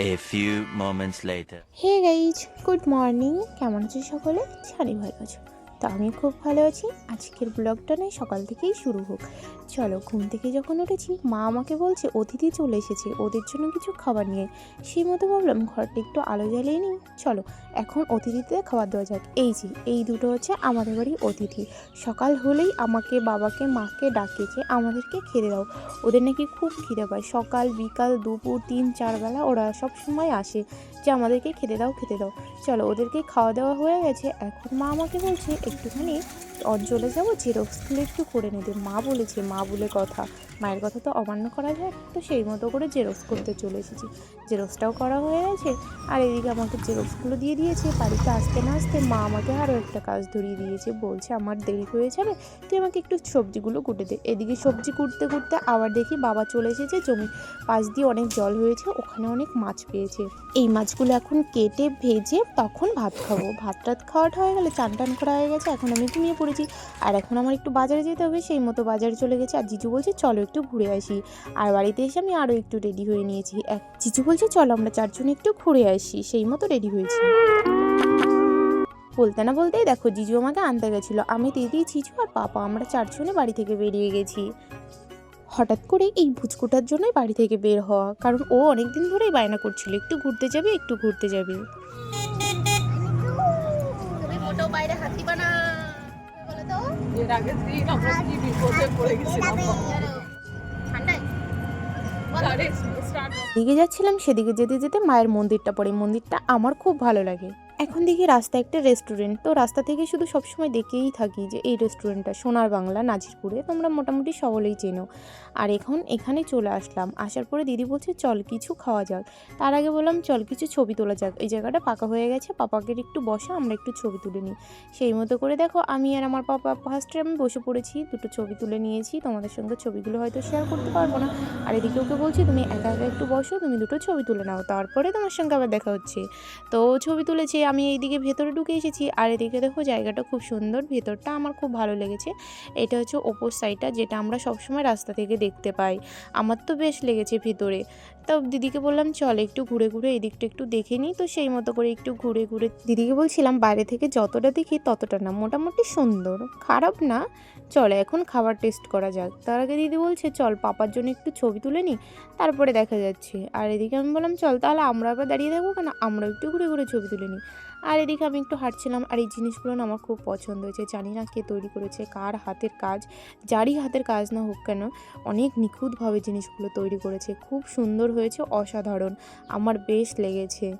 A few moments later. Hey guys good morning কেমন আছো সকলে? জানি ভালো আছো। তো আমি খুব ভালো আছি। আজকের ব্লগটা নেই সকাল থেকেই শুরু হোক। চলো, ঘুম থেকে যখন উঠেছি, মা আমাকে বলছে, অতিথি চলে এসেছে, ওদের জন্য কিছু খাবার নিয়ে সেই মতো ভাবলাম, ঘরটা একটু আলো জ্বালিয়ে নিই। চলো, এখন অতিথিদের খাবার দেওয়া যাক। এই যে, এই দুটো হচ্ছে আমাদের বাড়ির অতিথি। সকাল হলেই আমাকে বাবাকে, মাকে ডাকে যে, আমাদেরকে খেতে দাও। ওদের নাকি খুব খিদে পায়। সকাল, বিকাল, দুপুর, তিন, চার বেলা ওরা সব সময় আসে যে, আমাদেরকে খেতে দাও খেতে দাও। চলো, ওদেরকে খাওয়া দাওয়া হয়ে গেছে। এখন মা আমাকে বলছে একটুখানি অঞ্চলে যাব, জেরক্সগুলো একটু করে নিতে। মা বলেছে, মা বলে কথা। মায়ের কথা তো অমান্য করা যায়, তো সেই মতো করে জেরক্স করতে চলে এসেছি। জেরক্সটাও করা হয়ে গেছে, আর এদিকে আমাকে জেরক্সগুলো দিয়ে দিয়েছে। বাড়িতে আসতে না আসতে মা আমাকে আরও একটা কাজ ধরিয়ে দিয়েছে, বলছে, আমার দেরি হয়ে যাবে, তুই আমাকে একটু সবজিগুলো কুটে দে। এদিকে সবজি কুটতে কুটতে আবার দেখি বাবা চলে এসেছে জমি পাশ দিয়ে অনেক জল হয়েছে, ওখানে অনেক মাছ পেয়েছে। এই মাছগুলো এখন কেটে ভেজে তখন ভাত খাব। ভাত টাত খাওয়াটা হয়ে গেলে, চান টান করা হয়ে গেছে, এখন আমি ঘুমিয়ে পড়েছি আর এখন আমার একটু বাজারে যেতে হবে, সেই মতো বাজারে চলে গেছে। আর জিজু বলছে, চলো একটু ঘুরে আসি। আর বাড়িতে এসে আমি আরও একটু রেডি হয়ে নিয়েছি। এক জিজু বলছে, চলো আমরা চারজনে একটু ঘুরে আসি। সেই মতো রেডি হয়েছি। বলতে না বলতেই দেখো, জিজু আমাকে আনতে গেছিল। আমি দিদি জিজু আর পাপা, আমরা চারজনে বাড়ি থেকে বেরিয়ে গেছি। হঠাৎ করে এই ভুচকুটার জন্যই বাড়ি থেকে বের হওয়া। কারণ ও অনেক দিন ধরেই বায়না করছিল, একটু ঘুরতে যাবে, একটু ঘুরতে যাবে। আগের দিন আমরা কি বিপদে পড়ে গেছিলাম। ঠান্ডায়? আরে স্টার্ট দিকে যাচ্ছিলাম সেদিকে যেতে যেতে মায়ের মন্দিরটা পড়ে। মন্দিরটা আমার খুব ভালো লাগে। এখন দেখি রাস্তা একটা রেস্টুরেন্ট তো রাস্তা থেকে শুধু সবসময় দেখেই থাকি যে এই রেস্টুরেন্টটা সোনার বাংলা নাজিরপুরে, তোমরা মোটামুটি সকলেই চেনো। আর এখন এখানে চলে আসলাম, আসার পরে দিদি বলছে, চল কিছু খাওয়া যাক। তার আগে বললাম, চল কিছু ছবি তোলা যাক। এই জায়গাটা পাকা হয়ে গেছে, পাপাকে একটু বসা, আমরা একটু ছবি তুলে নিই। সেই মতো করে দেখো, আমি আর আমার পাপা ফার্স্টে আমি বসে পড়েছি, দুটো ছবি তুলে নিয়েছি, তোমাদের সঙ্গে ছবিগুলো হয়তো শেয়ার করতে পারব না। আর এদিকে ওকে বলছি, তুমি একা একা একটু বসো, তুমি দুটো ছবি তুলে নাও। তারপরে তোমার সঙ্গে আবার দেখা হচ্ছে। তো ছবি তুলেছে আমি এইদিকে ভেতরে ঢুকে এসেছি আর এদিকে দেখো জায়গাটা খুব সুন্দর, ভেতরটা আমার খুব ভালো লেগেছে। এটা হচ্ছে ওপর সাইডটা যেটা আমরা সবসময় রাস্তা থেকে দেখতে পাই। আমার তো বেশ লেগেছে ভেতরে। তো দিদিকে বললাম, চল একটু ঘুরে ঘুরে এদিকটা একটু দেখে নিই। তো সেই মতো করে একটু ঘুরে ঘুরে দিদিকে বলছিলাম, বাইরে থেকে যতটা দেখি ততটা না, মোটামুটি সুন্দর, খারাপ না। চল এখন খাবার টেস্ট করা যাক। তার আগে দিদি বলছে, চল পাপার জন্য একটু ছবি তুলে নিই, তারপরে দেখা যাচ্ছে। আর এদিকে আমি বললাম, চল তাহলে আমরা আবার দাঁড়িয়ে থাকব কেন? আমরা একটু ঘুরে ঘুরে ছবি তুলে নিই। আর এদিকে আমি একটু হাঁটছিলাম আর এই জিনিসগুলো না আমার খুব পছন্দ হয়েছে। জানি না কে তৈরি করেছে, কার হাতের কাজ, যারই হাতের কাজ না হোক কেন, অনেক নিখুঁতভাবে জিনিসগুলো তৈরি করেছে। খুব সুন্দর হয়েছে, অসাধারণ, আমার বেশ লেগেছে।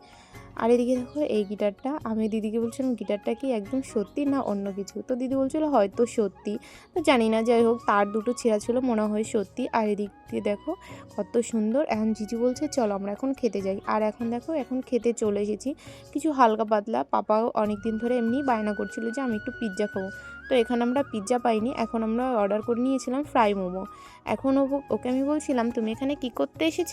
আর এদিকে দেখো, এই গিটারটা, আমি দিদিকে বলছিলাম, গিটারটা কি একদম সত্যি না অন্য কিছু? তো দিদি বলছিল, হয়তো সত্যি। তো জানি না, যাই হোক, তার দুটো ছেঁড়া ছিল, মনে হয় সত্যি। আর এদিক দিয়ে দেখো, কত সুন্দর, এখন জিজু বলছে, চলো আমরা এখন খেতে যাই। আর এখন দেখো, এখন খেতে চলে এসেছি। কিছু হালকা পাতলা, পাপাও অনেক দিন ধরে এমনি বায়না করছিল যে, আমি একটু পিৎজা খাব। তো এখানে আমরা পিৎজা পাইনি, এখন আমরা অর্ডার করে নিয়েছিলাম ফ্রাই মোমো। এখন ওকে আমি বলছিলাম, তুমি এখানে কি করতে এসেছ?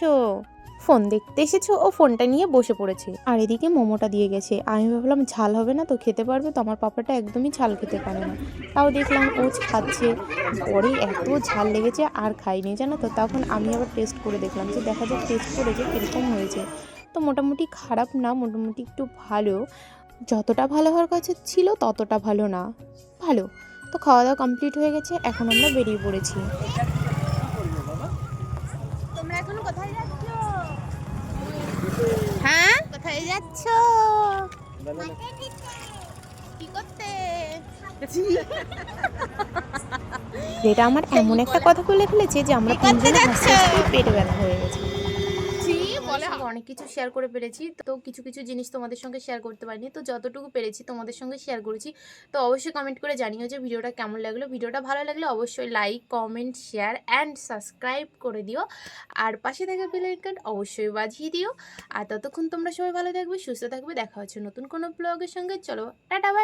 ফোন দেখতে এসেছ ও ফোনটা নিয়ে বসে পড়েছে। আর এদিকে মোমোটা দিয়ে গেছে। আমি ভাবলাম, ঝাল হবে না তো খেতে পারবে তো, আমার পাপাটা একদমই ঝাল খেতে পারে না। তাও দেখলাম ও খাচ্ছে। পরে এত ঝাল লেগেছে, আর খাইনি জানো তো? তখন আমি আবার টেস্ট করে দেখলাম যে দেখা যাক টেস্ট করে যে কীরকম হয়েছে। তো মোটামুটি খারাপ না, মোটামুটি একটু ভালো। যতটা ভালো হওয়ার কাছে ছিল ততটা ভালো না। ভালো। তো খাওয়া দাওয়া কমপ্লিট হয়ে গেছে, এখন আমরা বেরিয়ে পড়েছি তোমরা এখন কোথায় যাচ্ছ হ্যাঁ কোথায় যাচ্ছ? কি করতে যেটা আমার এমন একটা কথা বলে ফেলেছে যে আমরা পেট করতে তিনজনে হাসতে হাসতে পেটে ব্যথা হয়ে গেছে। অনেক কিছু শেয়ার করে পেরেছি। তো কিছু কিছু জিনিস তোমাদের সঙ্গে শেয়ার করতে পারিনি। তো যতটুকু পেরেছি তোমাদের সঙ্গে শেয়ার করেছি। তো অবশ্যই কমেন্ট করে জানিও যে ভিডিওটা কেমন লাগল। ভিডিওটা ভালো লাগলে অবশ্যই like comment share and subscribe করে দিও। আর পাশে থাকা বেল আইকন অবশ্যই বাজিয়ে দিও। আর ততক্ষণ তোমরা সবাই ভালো থাকবে, সুস্থ থাকবে। দেখা হচ্ছে নতুন কোনো ব্লগের সঙ্গে। চলো, টাটা বাই